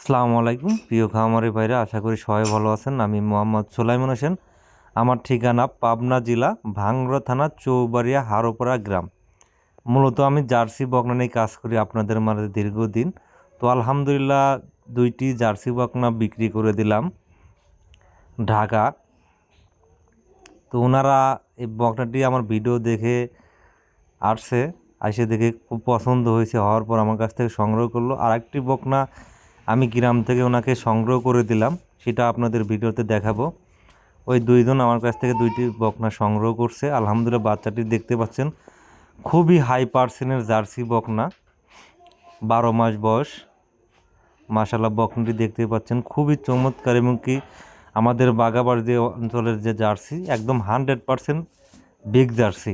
আসসালামু আলাইকুম। প্রিয় খামারি ভাইরা, আশা করি সবাই ভালো আছেন। আমি মোহাম্মদ সোলাইমন হোসেন। আমার ঠিকানা পাবনা জেলা, ভাঙ্গড়া থানা, চৌবাড়িয়া, হারোপাড়া গ্রাম। মূলত আমি জার্সি বকনা নিয়ে কাজ করি আপনাদের মাঝে দীর্ঘদিন। তো আলহামদুলিল্লাহ দুইটি জার্সি বকনা বিক্রি করে দিলাম ঢাকা। তো ওনারা এই বকনাটি আমার ভিডিও দেখে আসছে আসে দেখে খুব পছন্দ হয়েছে, হওয়ার পর আমার কাছ থেকে সংগ্রহ করল। আর একটি বকনা আমি গ্রাম থেকে ওনাকে সংগ্রহ করে দিলাম, সেটা আপনাদের ভিডিওতে দেখাবো। ওই দুইজন আমার কাছ থেকে দুইটি বকনা সংগ্রহ করছে। আলহামদুলিল্লাহ বাচ্চাটি দেখতে পাচ্ছেন, খুবই হাই পার্সেন্টের জার্সি বকনা, বারো মাস বয়স। মাশাল্লাহ বকনাটি দেখতে পাচ্ছেন, খুবই চমৎকার এবং কি আমাদের বাগাবাড়ি যে অঞ্চলের যে জার্সি, একদম হান্ড্রেড পার্সেন্ট বিগ জার্সি।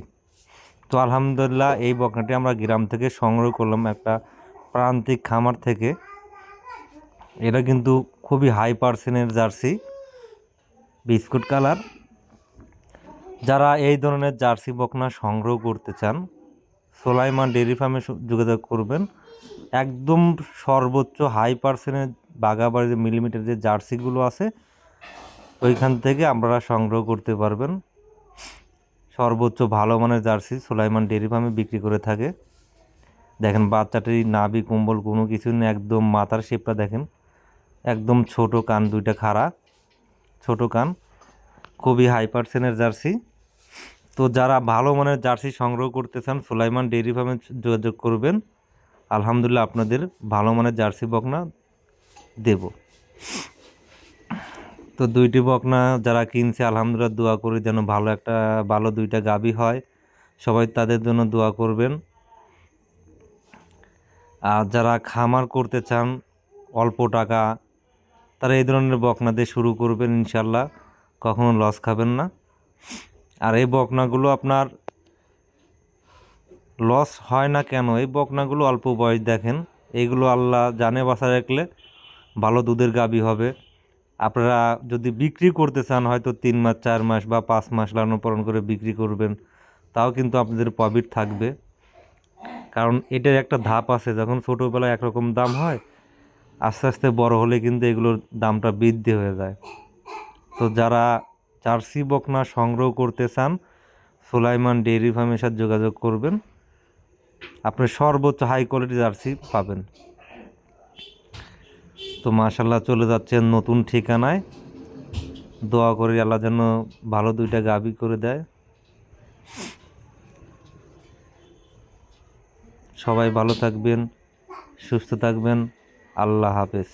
তো আলহামদুলিল্লাহ এই বকনাটি আমরা গ্রাম থেকে সংগ্রহ করলাম একটা প্রান্তিক খামার থেকে। এটা কিন্তু খুবই হাই পার্সেন্টের জার্সি, বিস্কুট কালার। যারা এই ধরনের জার্সি বকনা সংগ্রহ করতে চান, সোলাইমান ডেয়ারি ফার্মে যোগাযোগ করবেন। একদম সর্বোচ্চ হাই পার্সেন্টের বাগাবাড়ি যে মিলিমিটার যে জার্সিগুলো আছে, ওইখান থেকে আপনারা সংগ্রহ করতে পারবেন। সর্বোচ্চ ভালো মানের জার্সি সোলাইমান ডেয়ারি ফার্মে বিক্রি করে থাকে। দেখেন বাচ্চাটির নাভি, কম্বল কোনো কিছু নেই, একদম মাথার শেপটা দেখেন। একদম ছোট কান, দুইটা খাড়া, ছোট কান, খুবই হাই পার্সেন্টের জার্সি। তো যারা ভালো মানের জার্সি সংগ্রহ করতে চান, সুলাইমান ডেইরি ফার্মে যোগাযোগ করবেন। আলহামদুলিল্লাহ আপনাদের ভালো মানের জার্সি বকনা দেব। তো দুইটি বকনা যারা কিনছে, আলহামদুলিল্লাহ দোয়া করি যেন ভালো একটা, ভালো দুইটা গাবি হয়। সবাই তাদের জন্য দোয়া করবেন। আর যারা খামার করতে চান, অল্প টাকা তারা এই ধরনের বকনা দিয়ে শুরু করবেন ইনশাল্লাহ কখনো লস খাবেন না। আর এই বকনাগুলো আপনার লস হয় না কেন? এই বকনাগুলো অল্প বয়স দেখেন। এইগুলো আল্লাহ জানে বাসা রাখলে ভালো দুধের গাবি হবে। আপনারা যদি বিক্রি করতে চান, হয়তো তিন মাস, চার মাস বা পাঁচ মাস লালন পালন করে বিক্রি করবেন। তাও কিন্তু আপনাদের প্রফিট থাকবে। কারণ এটার একটা ধাপ আছে, যখন ছোটোবেলায় একরকম দাম হয় আস্তে আস্তে বড় হলে কিন্তু এগুলোর দামটা বৃদ্ধি হয়ে যায়। তো যারা জার্সি বকনা সংগ্রহ করতে চান, সুলাইমান ডেয়ারি ফার্মের সাথে যোগাযোগ করবেন। আপনি সর্বোচ্চ হাই কোয়ালিটি জার্সি পাবেন। তো মাশাল্লাহ চলে যাচ্ছেন নতুন ঠিকানায়। দোয়া করি আল্লাহ যেন ভালো দুইটা গাবি করে দেয়। সবাই ভালো থাকবেন, সুস্থ থাকবেন। আল্লাহ হাফেজ।